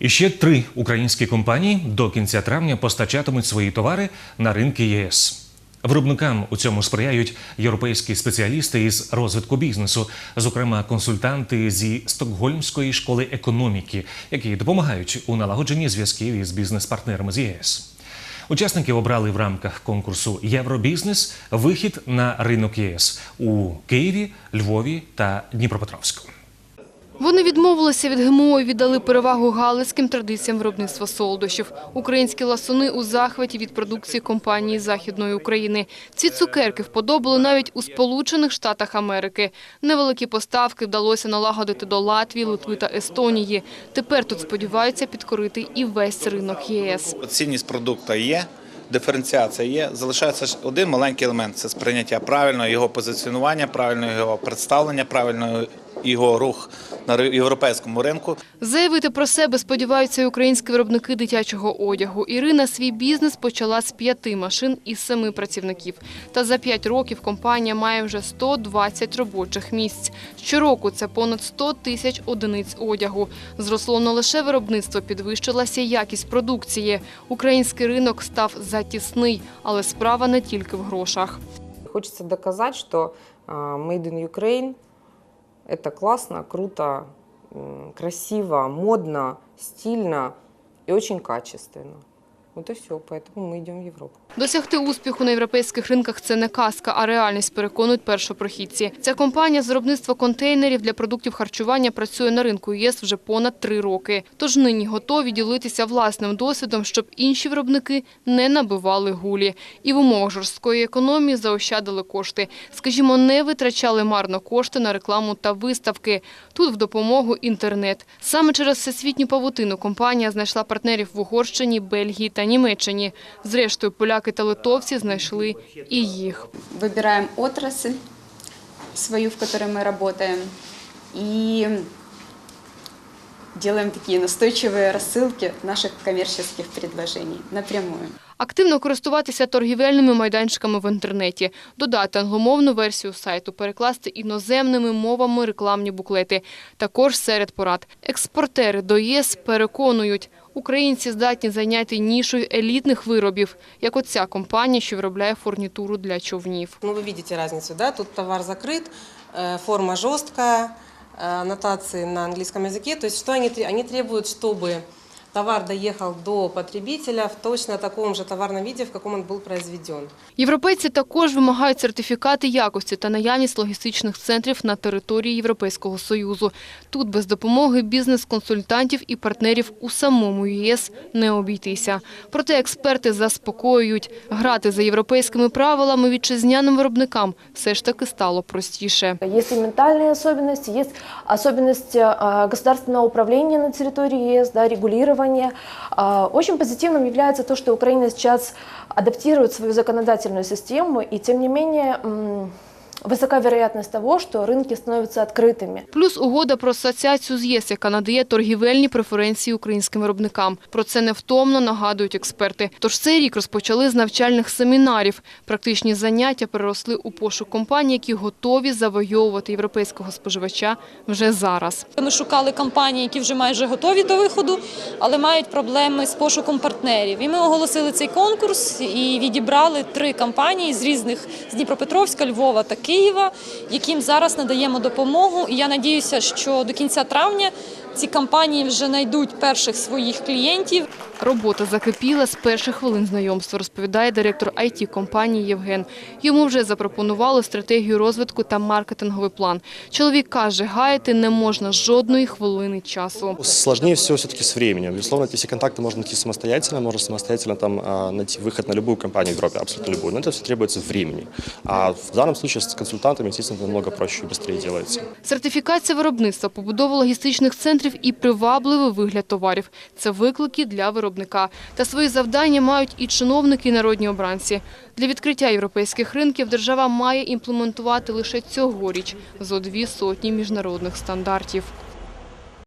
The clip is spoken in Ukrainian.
І ще три українські компанії до кінця травня постачатимуть свої товари на ринки ЄС. Виробникам у цьому сприяють європейські спеціалісти із розвитку бізнесу, зокрема консультанти зі Стокгольмської школи економіки, які допомагають у налагодженні зв'язків із бізнес-партнерами з ЄС. Учасників обрали в рамках конкурсу Євробізнес вихід на ринок ЄС у Києві, Львові та Дніпропетровську. Вони відмовилися від ГМО і віддали перевагу галицьким традиціям виробництва солодощів. Українські ласуни у захваті від продукції компанії Західної України. Ці цукерки вподобали навіть у Сполучених Штатах Америки. Невеликі поставки вдалося налагодити до Латвії, Литви та Естонії. Тепер тут сподіваються підкорити і весь ринок ЄС. Цінність продукту є, диференціація є. Залишається один маленький елемент це сприйняття правильного його позиціонування, правильного його представлення, правильного його рух на європейському ринку. Заявити про себе сподіваються і українські виробники дитячого одягу. Ірина свій бізнес почала з п'яти машин із семи працівників. Та за п'ять років компанія має вже 120 робочих місць. Щороку це понад 100 тисяч одиниць одягу. Зросло не лише виробництво, підвищилася якість продукції. Український ринок став затісний, але справа не тільки в грошах. Хочется доказать, что а, Made in Ukraine – это классно, круто, красиво, модно, стильно и очень качественно. Вот и все, поэтому мы идем в Европу. Досягти успіху на європейських ринках – це не казка, а реальність, переконують першопрохідці. Ця компанія з виробництва контейнерів для продуктів харчування працює на ринку ЄС вже понад три роки. Тож нині готові ділитися власним досвідом, щоб інші виробники не набивали гулі. І в умовах жорсткої економії заощадили кошти. Скажімо, не витрачали марно кошти на рекламу та виставки. Тут в допомогу інтернет. Саме через всесвітню павутину компанія знайшла партнерів в Угорщині, Бельгії та Німеччині. Зрештою, поляки та литовці знайшли і їх. Вибираємо отраси свою, в якій ми працюємо делаем такие настойчивые рассылки наших коммерческих предложений напрямую. Активно користуватися торгівельними майданчиками в інтернеті, додати англомовну версію сайту, перекласти іноземними мовами рекламні буклети. Також серед порад. Експортери до ЄС переконують, українці здатні зайняти нішою елітних виробів, як оця компанія, що виробляє фурнітуру для човнів. Ну, вы видите разницу, да? Тут товар закрыт, э, форма жесткая, э, аннотации на английском языке. То есть что они, тре- они требуют, чтобы товар доехал до потребителя в точно таком же товарном виде, в каком он был произведен. Європейці також вимагають сертифікати якості та наявність логістичних центрів на території Європейського Союзу. Тут без допомоги бізнес-консультантів і партнерів у самому ЄС не обійтися. Проте експерти заспокоюють, грати за європейськими правилами вітчизняним виробникам все ж таки стало простіше. Есть и ментальные особенности, есть особенности а, государственного управления на территории ЕС, да, регулирования. А, Очень позитивным является то, что Украина сейчас адаптирует свою законодательную систему, и тем не менее высока вероятность того, что рынки становятся открытыми. Плюс угода про асоціацію з ЄС, яка надає торгівельні преференції українським виробникам. Про це невтомно нагадують експерти. Тож цей рік розпочали з навчальних семінарів. Практичні заняття переросли у пошук компаній, які готові завойовувати європейського споживача вже зараз. Ми шукали компанії, які вже майже готові до виходу, але мають проблеми з пошуком партнерів. І ми оголосили цей конкурс і відібрали три компанії з різних з Дніпропетровська, Львова та Києва, яким зараз надаємо допомогу. І я надіюся, що до кінця травня ці компанії вже знайдуть перших своїх клієнтів. Робота закипіла з перших хвилин знайомства, розповідає директор it компанії Євген. Йому вже запропонували стратегію розвитку та маркетинговий план. Чоловік каже, гаяти не можна жодної хвилини часу. Сложнее всего все-таки с временем. Безусловно, эти все контакты можно найти самостоятельно, можно самостоятельно там а, найти выход на любую компанию в Европе, абсолютно любую, но это все требуется времени. А в данном случае с консультантами, естественно, намного проще и быстрее делается. Сертифікація виробництва, побудова логістичних центрів і привабливий вигляд товарів – це виклики для виробника. Та свої завдання мають і чиновники, і народні обранці. Для відкриття європейських ринків держава має імплементувати лише цьогоріч зо дві сотні міжнародних стандартів.